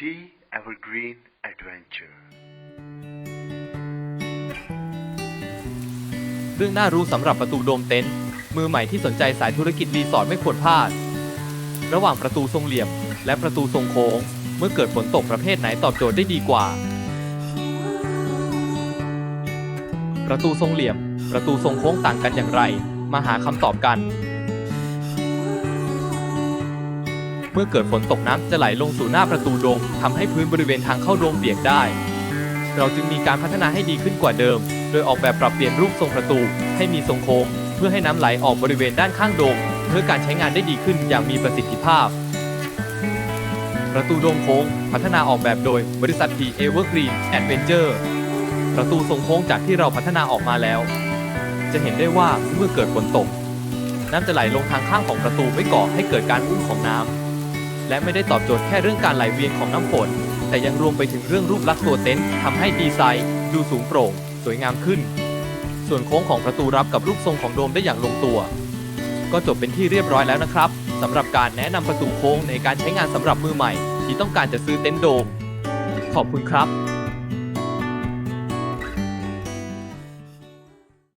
P Evergreen Adventure เรื่องน่ารู้สำหรับประตูโดมเต็นท์มือใหม่ที่สนใจสายธุรกิจรีสอร์ทไม่ควรพลาด ระหว่างประตูทรงเหลี่ยม และประตูทรงโค้ง เมื่อเกิดฝนตกประเภทไหนตอบโจทย์ได้ดีกว่า ประตูทรงเหลี่ยม ประตูทรงโค้งต่างกันอย่างไร มาหาคำตอบกัน เมื่อเกิดฝนตกน้ำจะไหลลงสู่หน้าประตูโดมทำให้พื้นบริเวณทางเข้าโดมเปียกได้ เราจึงมีการพัฒนาให้ดีขึ้นกว่าเดิม โดยออกแบบปรับเปลี่ยนรูปทรงประตู ให้มีทรงโค้งเพื่อให้น้ำไหลออกบริเวณด้านข้างโดม เพื่อการใช้งานได้ดีขึ้นอย่างมีประสิทธิภาพ ประตูโดมโค้ง พัฒนาออกแบบโดยบริษัท P Evergreen Adventure ประตูทรงโค้งจากที่เราพัฒนาออกมาแล้ว จะเห็นได้ว่าเมื่อเกิดฝนตกน้ำจะไหลลงทางข้างของประตูไม่ก่อให้เกิดการอุ้มของน้ำ และไม่ได้ตอบโจทย์แค่เรื่องการไหลเวียนของน้ำฝน แต่ยังรวมไปถึงเรื่องรูปลักษณ์ตัวเต็นท์ทำให้ดีไซน์ดูสูงโปร่ง สวยงามขึ้น ส่วนโค้งของประตูรับกับรูปทรงของโดมได้อย่างลงตัว ก็จบเป็นที่เรียบร้อยแล้วนะครับสำหรับการแนะนำประตูโค้งในการใช้งานสำหรับมือใหม่ ที่ต้องการจะซื้อเต็นท์โดม ขอบคุณครับ